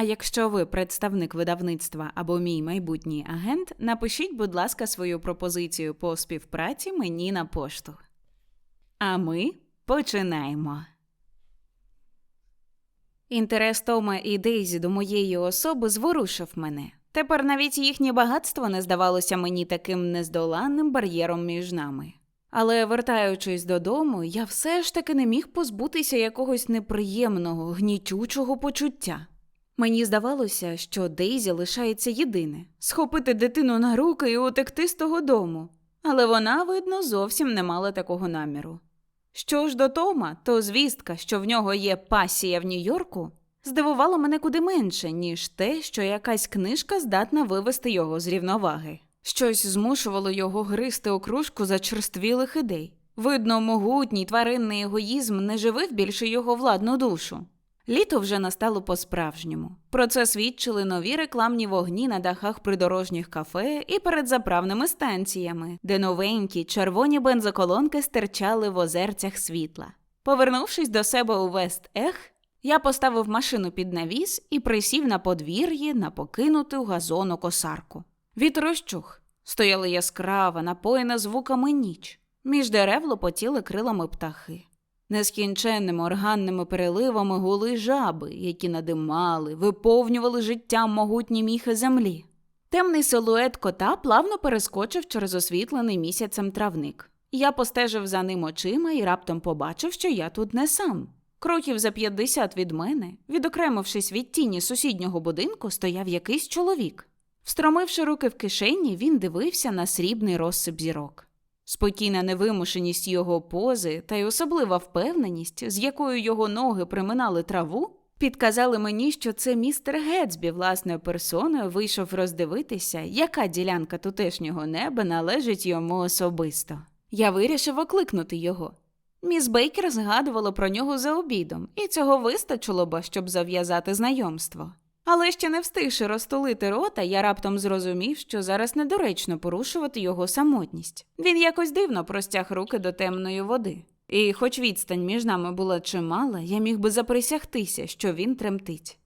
А якщо ви представник видавництва або мій майбутній агент, напишіть, будь ласка, свою пропозицію по співпраці мені на пошту. А ми починаємо. Інтерес Тома і Дейзі до моєї особи зворушив мене. Тепер навіть їхнє багатство не здавалося мені таким нездоланним бар'єром між нами. Але вертаючись додому, я все ж таки не міг позбутися якогось неприємного, гнітючого почуття. Мені здавалося, що Дейзі лишається єдине схопити дитину на руки і утекти з того дому. Але вона, видно, зовсім не мала такого наміру. Що ж до Тома, то звістка, що в нього є пасія в Нью-Йорку, здивувала мене куди менше, ніж те, що якась книжка здатна вивести його з рівноваги. Щось змушувало його гризти окружку зачерствілих ідей. Видно, могутній тваринний егоїзм не живив більше його владну душу. Літо вже настало по-справжньому. Про це свідчили нові рекламні вогні на дахах придорожніх кафе і перед заправними станціями, де новенькі червоні бензоколонки стирчали в озерцях світла. Повернувшись до себе у Вест-Ех, я поставив машину під навіс і присів на подвір'ї на покинуту газону косарку. Вітер розчух. Стояла яскрава, напоєна звуками ніч. Між дерев лопотіли крилами птахи. Нескінченними органними переливами гули жаби, які надимали, виповнювали життям могутні міхи землі. Темний силует кота плавно перескочив через освітлений місяцем травник. Я постежив за ним очима і раптом побачив, що я тут не сам. Кроків за 50 від мене, відокремившись від тіні сусіднього будинку, стояв якийсь чоловік. Встромивши руки в кишені, він дивився на срібний розсип зірок. Спокійна невимушеність його пози та й особлива впевненість, з якою його ноги приминали траву, підказали мені, що це містер Гетсбі власною персоною вийшов роздивитися, яка ділянка тутешнього неба належить йому особисто. Я вирішив окликнути його. Міс Бейкер згадувала про нього за обідом, і цього вистачило б, щоб зав'язати знайомство. Але ще не встигши розтулити рота, я раптом зрозумів, що зараз недоречно порушувати його самотність. Він якось дивно простяг руки до темної води. І, хоч відстань між нами була чимала, я міг би заприсягтися, що він тремтить.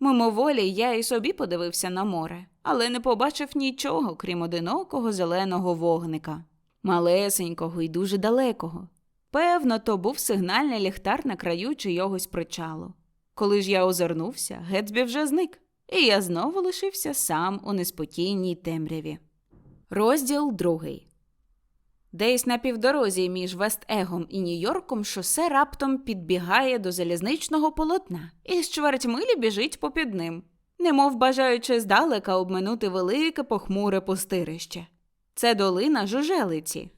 Мимоволі я і собі подивився на море, але не побачив нічого, крім одинокого зеленого вогника, малесенького і дуже далекого. Певно, то був сигнальний ліхтар на краю чийогось причалу. Коли ж я озирнувся, Гетсбі вже зник, і я знову лишився сам у неспокійній темряві. Розділ другий. Десь на півдорозі між Вест-Егом і Нью-Йорком шосе раптом підбігає до залізничного полотна і з чверть милі біжить попід ним, немов бажаючи здалека обминути велике похмуре пустирище. Це долина жужелиці,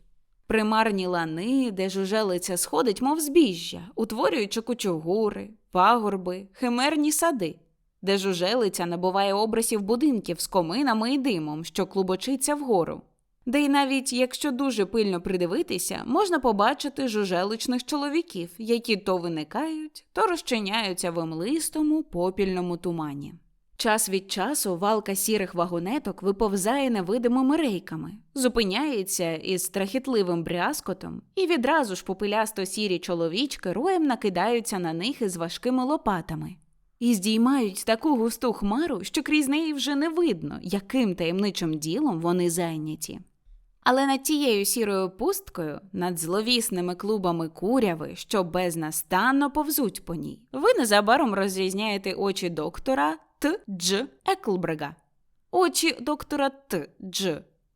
примарні лани, де жужелиця сходить, мов збіжжя, утворюючи кучугури, пагорби, химерні сади, де жужелиця набуває образів будинків з коминами і димом, що клубочиться вгору. Де й навіть якщо дуже пильно придивитися, можна побачити жужеличних чоловіків, які то виникають, то розчиняються в омлистому попільному тумані. Час від часу валка сірих вагонеток виповзає невидимими рейками, зупиняється із страхітливим брязкотом, і відразу ж попелясто сірі чоловічки роєм накидаються на них із важкими лопатами. І здіймають таку густу хмару, що крізь неї вже не видно, яким таємничим ділом вони зайняті. Але над тією сірою пусткою, над зловісними клубами куряви, що безнастанно повзуть по ній, ви незабаром розрізняєте очі доктора Т. Еклбрега. Очі доктора Т. Дж.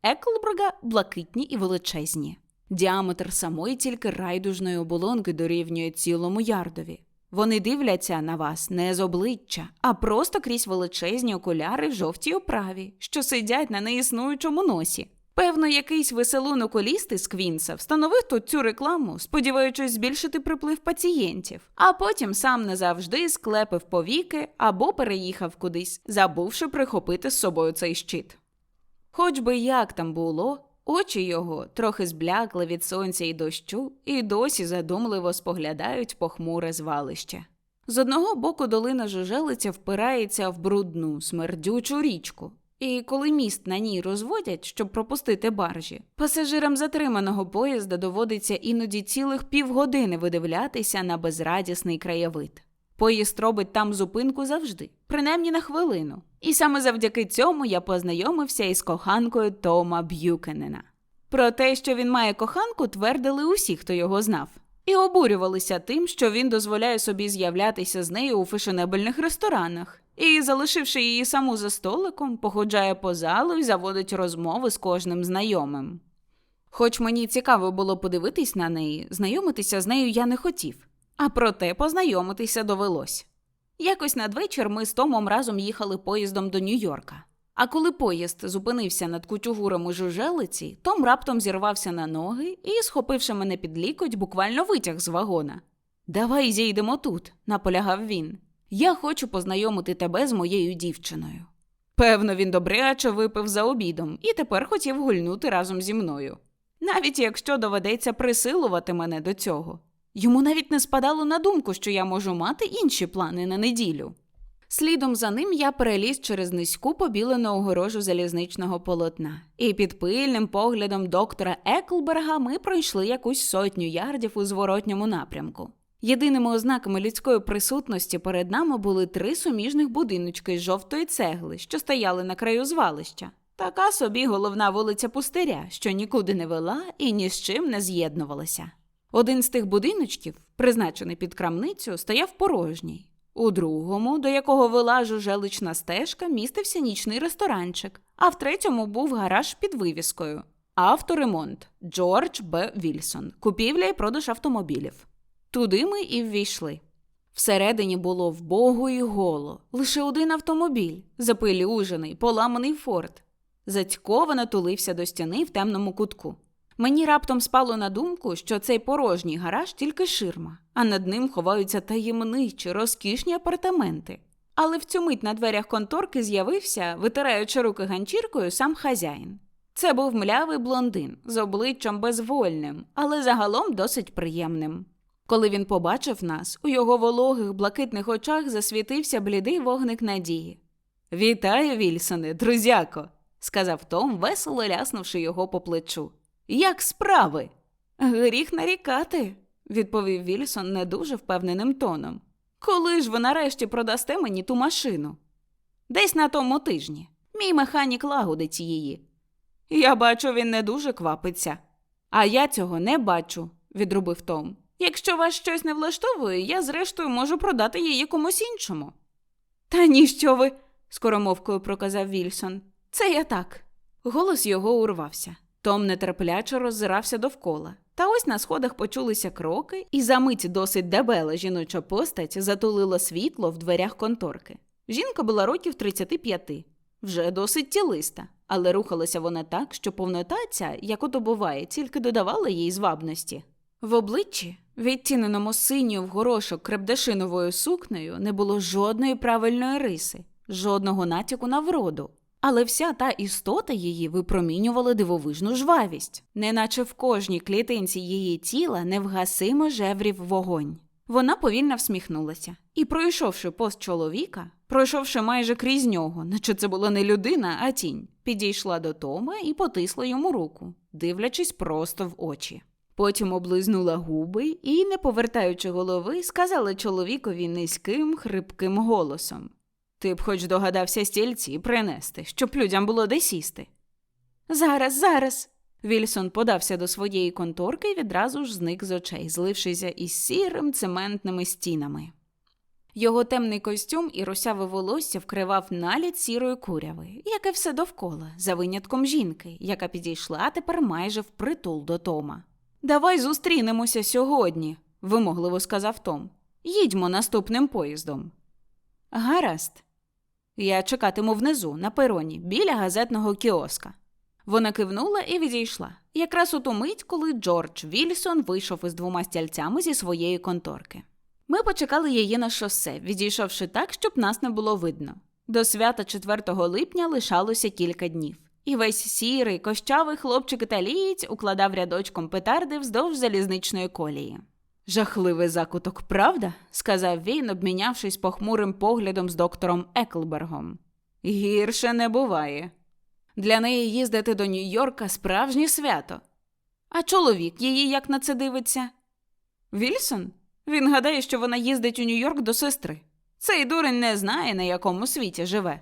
Еклбрега блакитні і величезні. Діаметр самої тільки райдужної оболонки дорівнює цілому ярдові. Вони дивляться на вас не з обличчя, а просто крізь величезні окуляри в жовтій оправі, що сидять на неіснуючому носі. Певно, якийсь веселун окуліст із Квінса встановив тут цю рекламу, сподіваючись збільшити приплив пацієнтів, а потім сам назавжди склепив повіки або переїхав кудись, забувши прихопити з собою цей щит. Хоч би як там було, очі його, трохи зблякли від сонця і дощу, і досі задумливо споглядають похмуре звалище. З одного боку долина жужелиця впирається в брудну, смердючу річку. І коли міст на ній розводять, щоб пропустити баржі, пасажирам затриманого поїзда доводиться іноді цілих півгодини видивлятися на безрадісний краєвид. Поїзд робить там зупинку завжди, принаймні на хвилину. І саме завдяки цьому я познайомився із коханкою Тома Б'юкенена. Про те, що він має коханку, твердили усі, хто його знав, і обурювалися тим, що він дозволяє собі з'являтися з нею у фешенебельних ресторанах, і, залишивши її саму за столиком, походжає по залу і заводить розмови з кожним знайомим. Хоч мені цікаво було подивитись на неї, знайомитися з нею я не хотів, а проте познайомитися довелось. Якось надвечір ми з Томом разом їхали поїздом до Нью-Йорка. А коли поїзд зупинився над кучугурами жужелиці, Том раптом зірвався на ноги і, схопивши мене під лікоть, буквально витяг з вагона. Давай зійдемо тут, наполягав він. Я хочу познайомити тебе з моєю дівчиною. Певно, він добряче випив за обідом і тепер хотів гульнути разом зі мною. Навіть якщо доведеться присилувати мене до цього. Йому навіть не спадало на думку, що я можу мати інші плани на неділю. Слідом за ним я переліз через низьку побілену огорожу залізничного полотна, і під пильним поглядом доктора Еклберга ми пройшли якусь сотню ярдів у зворотньому напрямку. Єдиними ознаками людської присутності перед нами були три суміжних будиночки з жовтої цегли, що стояли на краю звалища. Така собі головна вулиця пустиря, що нікуди не вела і ні з чим не з'єднувалася. Один з тих будиночків, призначений під крамницю, стояв порожній. У другому, до якого вела жужелична стежка, містився нічний ресторанчик, а в третьому був гараж під вивіскою. Авторемонт Джордж Б. Вільсон, купівля і продаж автомобілів. Туди ми і ввійшли. Всередині було вбого і голо, лише один автомобіль, запилюжений, поламаний форт. Зацьковано тулився до стіни в темному кутку. Мені раптом спало на думку, що цей порожній гараж тільки ширма, а над ним ховаються таємничі, розкішні апартаменти. Але в цю мить на дверях конторки з'явився, витираючи руки ганчіркою, сам хазяїн. Це був млявий блондин з обличчям безвольним, але загалом досить приємним. Коли він побачив нас, у його вологих блакитних очах засвітився блідий вогник надії. Вітаю, Вільсоне, друзяко, сказав Том, весело ляснувши його по плечу. Як справи? Гріх нарікати, відповів Вільсон не дуже впевненим тоном. Коли ж ви нарешті продасте мені ту машину? Десь на тому тижні. Мій механік лагодить її. Я бачу, він не дуже квапиться. А я цього не бачу, відрубив Том. Якщо вас щось не влаштовує, я, зрештою, можу продати її комусь іншому. Та ніщо ви, скоромовкою проказав Вільсон. Це я так. Голос його урвався. Том нетерпляче роззирався довкола. Та ось на сходах почулися кроки, і за мить досить дебела жіноча постать затулила світло в дверях конторки. Жінка була років 35, вже досить тілиста, але рухалася вона так, що повнота ця, як ото буває, тільки додавала їй звабності. В обличчі, відтіненому синьою в горошок крепдешиновою сукнею, не було жодної правильної риси, жодного натяку на вроду. Але вся та істота її випромінювала дивовижну жвавість, неначе в кожній клітинці її тіла невгасимо жеврів вогонь. Вона повільно всміхнулася і, пройшовши пост чоловіка, пройшовши майже крізь нього, наче це була не людина, а тінь, підійшла до Тома і потисла йому руку, дивлячись просто в очі. Потім облизнула губи і, не повертаючи голови, сказала чоловікові низьким, хрипким голосом. Ти б хоч догадався стільці принести, щоб людям було де сісти. Зараз, зараз. Вільсон подався до своєї конторки і відразу ж зник з очей, злившися із сірим цементними стінами. Його темний костюм і русяве волосся вкривав наліт сірої куряви, як і все довкола, за винятком жінки, яка підійшла тепер майже впритул до Тома. Давай зустрінемося сьогодні, вимогливо сказав Том. Їдьмо наступним поїздом. Гаразд. Я чекатиму внизу, на пероні, біля газетного кіоска. Вона кивнула і відійшла. Якраз у ту мить, коли Джордж Вільсон вийшов із двома стільцями зі своєї конторки. Ми почекали її на шосе, відійшовши так, щоб нас не було видно. До свята 4 липня лишалося кілька днів. І весь сірий, кощавий хлопчик італієць укладав рядочком петарди вздовж залізничної колії. Жахливий закуток, правда? сказав він, обмінявшись похмурим поглядом з доктором Еклбергом. Гірше не буває. Для неї їздити до Нью-Йорка справжнє свято. А чоловік її як на це дивиться? Вільсон? Він гадає, що вона їздить у Нью-Йорк до сестри. Цей дурень не знає, на якому світі живе.